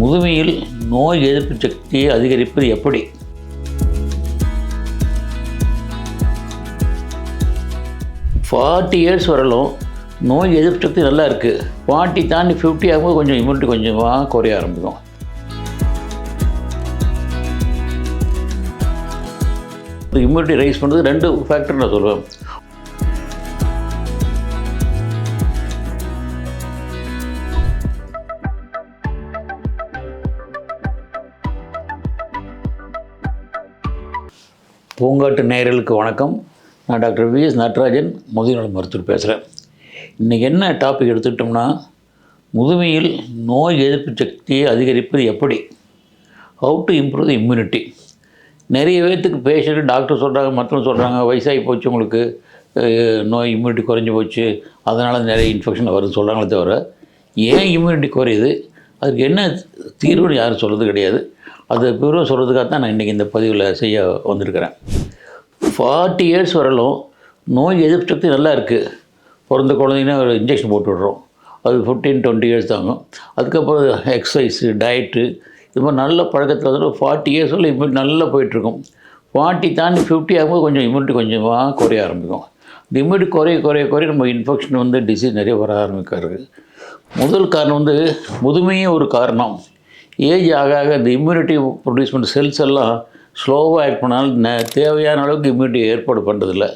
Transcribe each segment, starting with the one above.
முதுமையில் நோய் எதிர்ப்பு சக்தியை அதிகரிப்பது எப்படி? ஃபார்ட்டி இயர்ஸ் வரலும் நோய் எதிர்ப்பு சக்தி நல்லா இருக்குது ஃபார்ட்டி தாண்டி ஃபிஃப்டி ஆகும்போது கொஞ்சம் இம்யூனிட்டி கொஞ்சமாக குறைய ஆரம்பிக்கும். இம்யூனிட்டி ரைஸ் பண்ணுறது ரெண்டு ஃபேக்டர் நான் சொல்லுவேன் பூங்காட்டு நேயர்களுக்கு வணக்கம். நான் டாக்டர் வி எஸ் நடராஜன் முதுநல மருத்துவர் பேசுகிறேன் இன்றைக்கி என்ன டாபிக் எடுத்துக்கிட்டோம்னா முதுமையில் நோய் எதிர்ப்பு சக்தியை அதிகரிப்பது எப்படி? How to improve the immunity நிறைய பேர்த்துக்கு பேஷண்ட்டு டாக்டர் சொல்கிறாங்க மற்றவங்க சொல்கிறாங்க வயசாகி போச்சு உங்களுக்கு நோய் இம்யூனிட்டி குறைஞ்சி போச்சு அதனால் நிறைய இன்ஃபெக்ஷன் வருதுன்னு சொல்கிறாங்களே தவிர ஏன் இம்யூனிட்டி குறையுது? அதுக்கு என்ன தீர்வுன்னு யாரும் சொல்கிறது கிடையாது. அது பிறகு சொல்கிறதுக்காக தான் நான் இன்றைக்கி இந்த பதிவில் செய்ய வந்திருக்கிறேன். ஃபார்ட்டி இயர்ஸ் வரலும் நோய் எதிர்ப்பு சக்தி நல்லா இருக்குது பிறந்த குழந்தைங்கன்னா ஒரு இன்ஜெக்ஷன் போட்டு விட்றோம். அது ஃபிஃப்டீன் டுவெண்ட்டி இயர்ஸ் தாங்கும் அதுக்கப்புறம் எக்ஸசைஸு டயட்டு இது மாதிரி நல்ல பழக்கத்தில் வந்து ஃபார்ட்டி இயர்ஸ் வரல இம்யூனிட்டி நல்லா போயிட்டுருக்கும். ஃபார்ட்டி தாண்டி ஃபிஃப்டி ஆகும்போது கொஞ்சம் இம்யூனிட்டி கொஞ்சமாக குறைய ஆரம்பிக்கும். இந்த இம்யூனிட்டி குறைய குறைய குறைய நம்ம இன்ஃபெக்ஷன் வந்து டிசீஸ் நிறைய வர ஆரம்பிக்கிறது. முதல் காரணம் வந்து முதுமையே ஒரு காரணம். ஏஜ் ஆக ஆக இந்த இம்யூனிட்டி ப்ரொடியூஸ் பண்ணுற செல்ஸ் எல்லாம் ஸ்லோவாக ஆக்ட் பண்ணாலும் ந- தேவையான அளவுக்கு இம்யூனிட்டி ஏற்பாடு பண்ணுறதில்ல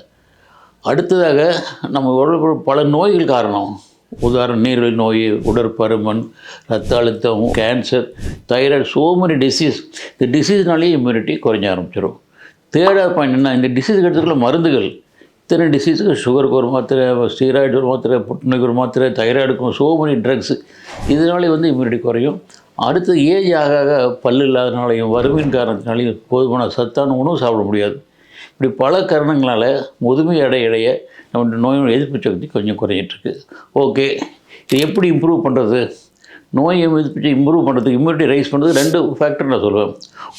அடுத்ததாக நம்ம உடம்புல பல நோய்கள் காரணம். உதாரணம் நீரிழிவு நோய் உடற்பருமன் ரத்த அழுத்தம் cancer thyroid so many disease இந்த டிசீஸ்னாலேயே இம்யூனிட்டி குறைஞ்ச ஆரம்பிச்சிடும் தேர்டாக பாயிண்ட் என்ன இந்த டிசீஸ் எடுத்துக்குள்ள மருந்துகள். இத்தனை டிசீஸுக்கு சுகருக்கு ஒரு மாத்திரை ஸ்டீராய்டு ஒரு மாத்திரை புற்றுநோய்க்கு ஒரு மாத்திரை தைராய்டுக்கும் சோ மெனி ட்ரக்ஸு இதனாலே வந்து இம்யூனிட்டி குறையும். அடுத்து ஏஜ் ஆக ஆக பல்லு இல்லாதனாலையும் வறுமையின் காரணத்தினாலையும் போதுமான சத்தான உணவு சாப்பிட முடியாது. இப்படி பல காரணங்களால் முதுமை அடைய அடைய நம்ம நோய் எதிர்ப்பு சக்தி கொஞ்சம் குறையிட்டுருக்கு ஓகே இது எப்படி இம்ப்ரூவ் பண்ணுறது நோய் எதிர்ப்பு இம்ப்ரூவ் பண்ணுறதுக்கு இம்யூனிட்டி ரைஸ் பண்ணுறது ரெண்டு ஃபேக்டர் நான் சொல்லுவேன்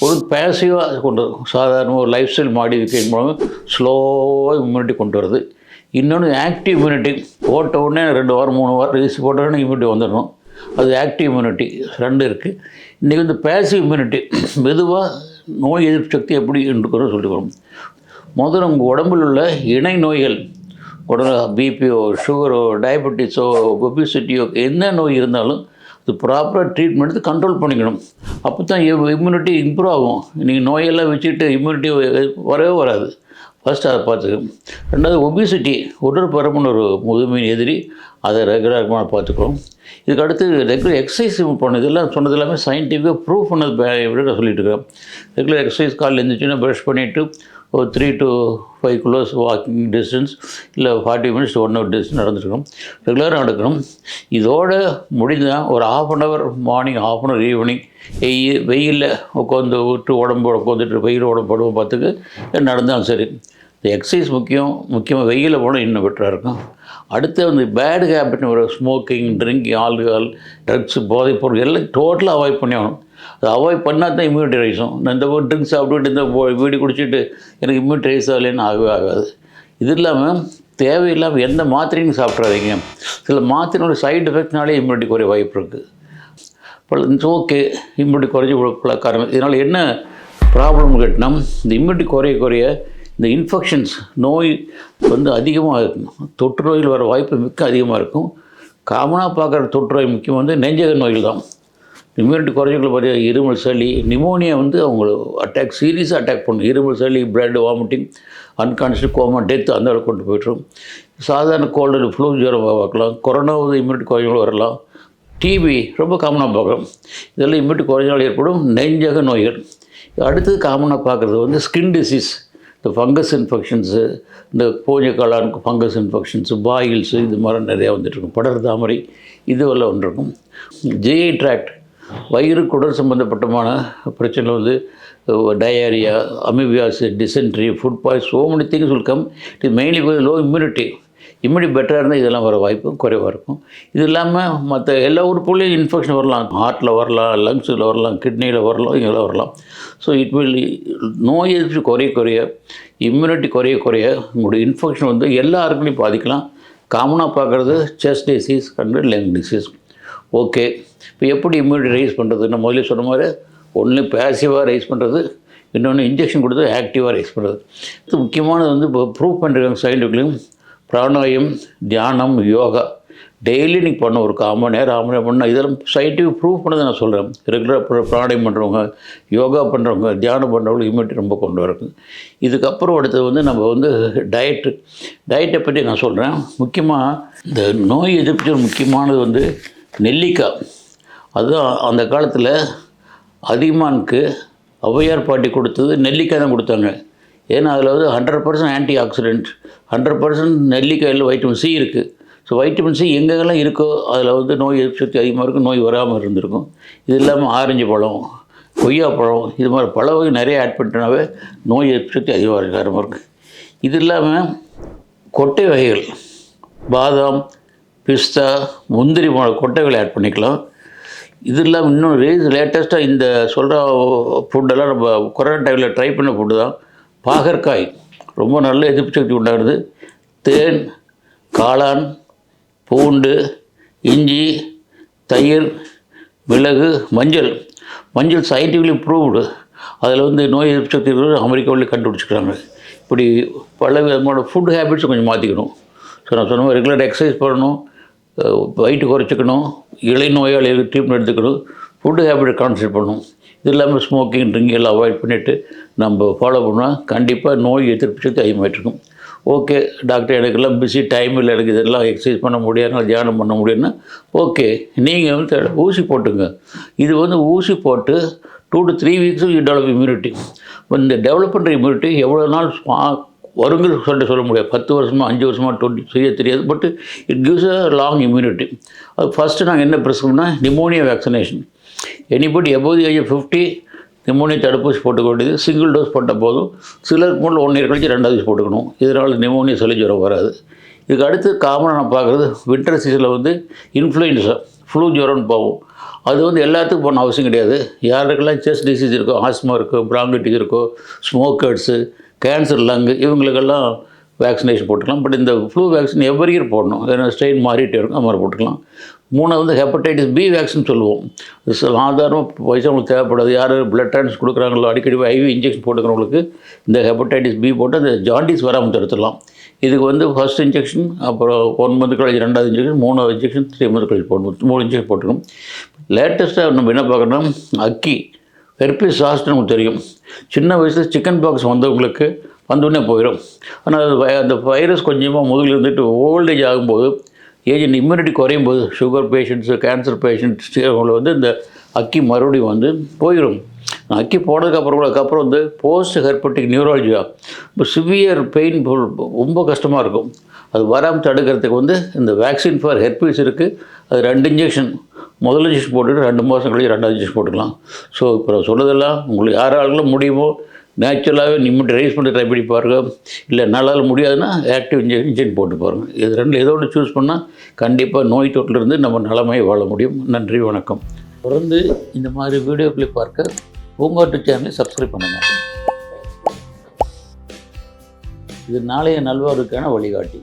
ஒரு பேசிவாக கொண்டு வரும். சாதாரண ஒரு லைஃப் ஸ்டைல் மாடிஃபிகேஷன் மூலம் ஸ்லோவாக இம்யூனிட்டி கொண்டு வருது. இன்னொன்று ஆக்டிவ் இம்யூனிட்டி போட்ட உடனே ரெண்டு வாரம் மூணு வாரம் ரிலீஸ் போட்ட உடனே இம்யூனிட்டி வந்துடணும். அது ஆக்டிவ் இம்யூனிட்டி ரெண்டு இருக்குது இன்றைக்கி வந்து பேசிவ் இம்யூனிட்டி மெதுவாக நோய் எதிர்ப்பு சக்தி எப்படி என்று சொல்லிக்கிறோம் முதல்ல உங்கள் உடம்பில் உள்ள இணை நோய்கள் உடல் பிபியோ சுகரோ டயபெட்டிஸோ ஒபிசிட்டியோ என்ன நோய் இருந்தாலும் அது ப்ராப்பராக ட்ரீட்மெண்ட் எடுத்து கண்ட்ரோல் பண்ணிக்கணும். அப்போ தான் இம்யூனிட்டி இம்ப்ரூவ் ஆகும். நீங்கள் நோயெல்லாம் வச்சுட்டு இம்யூனிட்டி வரவே வராது. ஃபர்ஸ்ட் அதை பார்த்துக்கணும் ரெண்டாவது ஒபிசிட்டி உடற்பருமன் ஒரு முதுமையின் எதிரி. அதை ரெகுலராக பார்த்துக்கிறோம். இதுக்கு அடுத்து ரெகுலர் எக்ஸசைஸ் பண்ணதெல்லாம் சொன்னது எல்லாமே சயின்டிஃபிக்காக ப்ரூவ் பண்ணது எப்படி நான் சொல்லிட்டு இருக்கேன் ரெகுலர் எக்ஸசைஸ் காலையில் எழுந்திரிச்சுன்னா ப்ரஷ் பண்ணிவிட்டு ஒரு three to five kilos walking distance இல்லை forty minutes one hour distance நடந்துருக்கணும் ரெகுலராக நடக்கணும். இதோடு முடிஞ்சால் ஒரு half an hour morning half an hour evening வெயில் வெயிலில் உட்காந்து விட்டு உடம்பு உட்காந்துட்டு வெயில் உடம்பு பார்த்துக்கு நடந்தாலும் சரி. இந்த எக்ஸசைஸ் முக்கியம் முக்கியமாக வெயிலில் போனால் இன்னும் பெட்டராக இருக்கும். அடுத்து வந்து பேடு ஹேபிட்னு ஒரு ஸ்மோக்கிங் ட்ரிங்கிங் ஆல்கஹால் ட்ரக்ஸ் போதைப் பொருள் எல்லாம் டோட்டலாக அவாய்ட் பண்ணி ஆகணும். அது அவாய்ட் பண்ணால் தான் இம்யூனிட்டி ரைஸும் நான் இந்த ட்ரிங்க்ஸ் சாப்பிட்டுட்டு இந்த வீடு குடிச்சிட்டு எனக்கு இம்யூனிட்டி ரைஸ் ஆகலைன்னு ஆகவே ஆகாது. இது இல்லாமல் தேவையில்லாமல் எந்த மாத்திரையும் சாப்பிட்றாதீங்க சில மாத்திரையோட சைடு எஃபெக்ட்னாலே இம்யூனிட்டி குறைய வாய்ப்பு இருக்குது ஓகே இம்யூனிட்டி குறைஞ்சி பல காரணம் இதனால் என்ன ப்ராப்ளம் கேட்டினா இந்த இம்யூனிட்டி குறைய குறைய இந்த இன்ஃபெக்ஷன்ஸ் நோய் வந்து அதிகமாக இருக்கும். தொற்று நோயில் வர வாய்ப்பு மிக்க அதிகமாக இருக்கும். காமனாக பார்க்குற தொற்று நோய் முக்கியம் வந்து நெஞ்சக நோய்கள் தான். இம்யூனிட்டி குறைஞ்சிக்கல பார்த்தீங்கன்னா இருமல் சளி நிமோனியா வந்து அவங்கள அட்டாக் சீரியஸாக அட்டாக் பண்ணும். இருமல் சளி blood vomiting unconscious coma death அந்த அளவுக்கு கொண்டு போய்ட்டுரும் சாதாரண கோல்டு ஃப்ளூ ஜுரம் பார்க்கலாம் கொரோனா வந்து இம்யூனிட்டி குறைஞ்சவங்களும் வரலாம். டிபி ரொம்ப காமனாக பார்க்குறோம். இதெல்லாம் இம்யூனிட்டி குறைஞ்சால் ஏற்படும் நெஞ்சக நோய்கள். அடுத்தது காமனாக பார்க்குறது வந்து ஸ்கின் டிசீஸ் இந்த ஃபங்கஸ் இன்ஃபெக்ஷன்ஸு இந்த பூஞ்சக்காளான் ஃபங்கஸ் இன்ஃபெக்ஷன்ஸு பாயில்ஸு இது மாதிரி நிறையா வந்துட்டுருக்கும். படர் தாமரை இதுவெல்லாம் வந்துருக்கும். ஜிஐ ட்ராக்ட் வயிறு குடல் சம்மந்தப்பட்டமான பிரச்சனை வந்து diarrhoea amoebiasis dysentery food poison so many things will come. It low immunity immunity பெட்டராக இருந்தால் இதெல்லாம் வர வாய்ப்பு குறைவாக இருக்கும். இது இல்லாமல் மற்ற எல்லா உறுப்புலையும் இன்ஃபெக்ஷன் வரலாம். ஹார்ட்டில் வரலாம் லங்ஸில் வரலாம் கிட்னியில் வரலாம் இதெல்லாம் வரலாம். ஸோ இட் வில் நோய் எதிர்ப்பு குறைய குறைய இம்யூனிட்டி குறைய குறைய உங்களுடைய இன்ஃபெக்ஷன் வந்து எல்லா ஆர்கனையும் பாதிக்கலாம் காமனாக பார்க்குறது chest disease and lung disease okay. இப்போ எப்படி இம்யூனிட்டி ரைஸ் பண்ணுறது நான் முதல்ல சொன்ன மாதிரி ஒன்று பேசிவாக ரைஸ் பண்ணுறது இன்னொன்று இன்ஜெக்ஷன் கொடுத்து ஆக்டிவாக ரைஸ் பண்ணுறது இது முக்கியமானது வந்து இப்போ ப்ரூவ் பண்ணுறாங்க சயின்டிஃபிக்லையும் பிராணாயம் தியானம் யோகா. டெய்லி நீங்கள் பண்ண ஒரு கால் மணி நேரம் ஆமாம் நேரம் பண்ண இதெல்லாம் சயின்டிஃபிக் ப்ரூவ் பண்ணதை நான் சொல்கிறேன் ரெகுலராக பிராணாயம் பண்ணுறவங்க யோகா பண்ணுறவங்க தியானம் பண்ணுறவங்க இம்யூனிட்டி ரொம்ப கொண்டு வருது இதுக்கப்புறம் அடுத்தது வந்து நம்ம வந்து டயட்டு டயட்டை பற்றி நான் சொல்கிறேன் முக்கியமாக இந்த நோய் எதிர்ப்பு முக்கியமானது வந்து நெல்லிக்காய். அதுதான் அந்த காலத்தில் அதிமானுக்கு ஔவையார் பாட்டி கொடுத்தது நெல்லிக்காய் தான் கொடுத்தாங்க. ஏன்னா அதில் வந்து hundred percent antioxidant hundred percent நெல்லிக்காயில் vitamin C இருக்குது ஸோ வைட்டமின் சி எங்கெங்கெல்லாம் இருக்கோ அதில் வந்து நோய் எதிர்ப்பு சக்தி அதிகமாக இருக்கும் நோய் வராமல் இருந்திருக்கும். இது இல்லாமல் ஆரஞ்சு பழம் கொய்யாப்பழம் இது மாதிரி பல வகை நிறைய ஆட் பண்ணிட்டனாவே நோய் எதிர்ப்பு சக்தி அதிகமாக இருக்க இருக்குது இது இல்லாமல் கொட்டை வகைகள் பாதாம் பிஸ்தா முந்திரி போன்ற கொட்டைகளை ஆட் பண்ணிக்கலாம். இது இல்லாமல் இன்னும் ரேஸ் லேட்டஸ்ட்டாக இந்த சொல்கிற ஃபுட்டெல்லாம் நம்ம கொரோனா டைமில் ட்ரை பண்ண ஃபுட்டு தான். பாகற்காய். ரொம்ப நல்ல எதிர்ப்பு சக்தி உண்டாகுது தேன் காளான் பூண்டு இஞ்சி தயிர் மிளகு மஞ்சள். மஞ்சள் சயின்டிஃபிக்லி ப்ரூவ்டு அதில் வந்து நோய் எதிர்ப்பு சக்தி இருக்கிறது அமெரிக்காவில் கண்டுபிடிச்சிக்கிறாங்க இப்படி பல விதமான ஃபுட் ஹேபிட்ஸை கொஞ்சம் மாற்றிக்கணும் ஸோ நான் சொன்ன மாதிரி ரெகுலர் எக்ஸசைஸ் பண்ணணும். வெயிட்டு குறைச்சிக்கணும் இளை நோயாளிகளுக்கு ட்ரீட்மெண்ட் எடுத்துக்கணும் ஃபுட்டு ஹேபிட் கான்சன்ட்ரேட் பண்ணணும். இது இல்லாமல் ஸ்மோக்கிங் ட்ரிங்க் எல்லாம் அவாய்ட் பண்ணிவிட்டு நம்ம ஃபாலோ பண்ணால் கண்டிப்பாக நோய் எதிர்ப்பு சக்தி அதிகமாகிட்டு இருக்கும் ஓகே டாக்டர் எனக்கெல்லாம் பிஸி டைம் இல்லை எனக்கு இதெல்லாம் எக்ஸசைஸ் பண்ண முடியாது தியானம் பண்ண முடியும்னா ஓகே நீங்கள் வந்து ஊசி போட்டுங்க. இது வந்து ஊசி போட்டு டூ டு த்ரீ வீக்ஸும் யூ டெவலப் இம்யூனிட்டி இந்த டெவலப் பண்ணுற இம்யூனிட்டி எவ்வளோ நாள் சுவா- வருங்கிற சொல்லிட்டு சொல்ல முடியாது. பத்து வருஷமாக அஞ்சு வருஷமாக டுவெண்ட்டி செய்ய தெரியாது. But it gives a long immunity அது ஃபஸ்ட்டு நாங்கள் என்ன ப்ரிஸ்கிரிப்னா pneumonia vaccination anybody எபோதி age fifty pneumonia தடுப்பூசி போட்டுக்க வேண்டியது. சிங்கிள் டோஸ் போட்ட போதும். சிலருக்கு மூணு ஒன் இயர் கழிச்சு ரெண்டாவது டோஸ் போட்டுக்கணும். இதனால் நிமோனியா சொல்லி ஜுரம் வராது. இதுக்கு அடுத்து காமனாக நான் பார்க்குறது வின்டர் சீசனில் வந்து இன்ஃப்ளூயன்ஸா ஃப்ளூ ஜுரம்னு போகும் அது வந்து எல்லாத்துக்கும் போன அவசியம் கிடையாது. யாருக்கெல்லாம் செஸ்ட் டிசீஸ் இருக்கோ ஆஸ்மா இருக்கோ பிராங்கிட்டிஸ் இருக்கோ ஸ்மோக்கர்ஸு கேன்சர் லங்கு இவங்களுக்கெல்லாம் வேக்சினேஷன் போட்டுக்கலாம். பட் இந்த ஃப்ளூ வேக்சின் எவ்ரி இயர் போடணும். ஏன்னா ஸ்ட்ரெயின் மாறிட்டே இருக்கும். அது மாதிரி போட்டுக்கலாம். மூணாவது வந்து ஹெப்படைட்டிஸ் பி வேக்சின் சொல்லுவோம். சாதாரணமாக பைசா உங்களுக்கு தேவைப்படாது. யார் பிளட் ட்ரான்ஸ் கொடுக்குறாங்களோ அடிக்கடி ஐவி இன்ஜெக்ஷன் போட்டுக்கிறவங்களுக்கு இந்த ஹெப்படைட்டிஸ் பி போட்டு அந்த ஜாண்டிஸ் வராமல் தடுத்துடலாம். இதுக்கு வந்து ஃபர்ஸ்ட் இன்ஜெக்ஷன் அப்புறம் ஒன் மந்த் கழிச்சு ரெண்டாவது இன்ஜெக்ஷன் மூணாவது இன்ஜெக்ஷன் த்ரீ மந்த் கழிச்சு போடணும் மூணு இன்ஜெக்ஷன் போட்டுக்கணும். லேட்டஸ்ட்டாக நம்ம என்ன பார்க்கணும் அக்கி ஹெர்பிஸ் சாஸ்ட்னு நமக்கு தெரியும். சின்ன வயசில் சிக்கன் பாக்ஸ் வந்தவங்களுக்கு வந்தோடனே போயிடும் ஆனால் அது வை- அந்த வைரஸ் கொஞ்சமாக முதுகில் இருந்துட்டு ஓல்டேஜ் ஆகும்போது ஏஜ் இம்யூனிட்டி குறையும் போது சுகர் பேஷண்ட்ஸு கேன்சர் பேஷண்ட்ஸ் அவங்களை வந்து இந்த அக்கி மறுபடியும் வந்து போயிடும் அக்கி போனதுக்கப்புறம் கூட அதுக்கப்புறம் வந்து போஸ்ட் ஹெர்பட்டிக் நியூராலஜியா இப்போ சிவியர் பெயின் ரொம்ப கஷ்டமாக இருக்கும். அது வராமல் தடுக்கிறதுக்கு வந்து இந்த வேக்சின் ஃபார் ஹெர்பீஸ் இருக்குது அது ரெண்டு இன்ஜெக்ஷன் முதல் இன்ஜெக்ஷன் போட்டுட்டு ரெண்டு மாதம் கழிச்சு ரெண்டாவது இன்ஜெக்ஷன் போட்டுக்கலாம். ஸோ இப்போ நான் சொன்னதெல்லாம் உங்களுக்கு யாராலும் முடியுமோ நேச்சுரலாகவே நிம்மதி ரைஸ் பண்ணி ட்ரை பண்ணி பாருங்க. இல்லை நல்லால் முடியாதுன்னா ஆக்டிவ் இன்ஜெக்ஷன் இன்ஜெக்ஷன் போட்டு பாருங்கள் இது ரெண்டு ஏதோடு சூஸ் பண்ணால் கண்டிப்பாக நோய் தொட்டிலிருந்து நம்ம நலமாய் வாழ முடியும். நன்றி வணக்கம். தொடர்ந்து இந்த மாதிரி வீடியோக்களை பார்க்க பூங்காட்டு சேனலை சப்ஸ்கிரைப் பண்ணுங்கள் இது நாளைய நல்வாருக்கான வழிகாட்டி.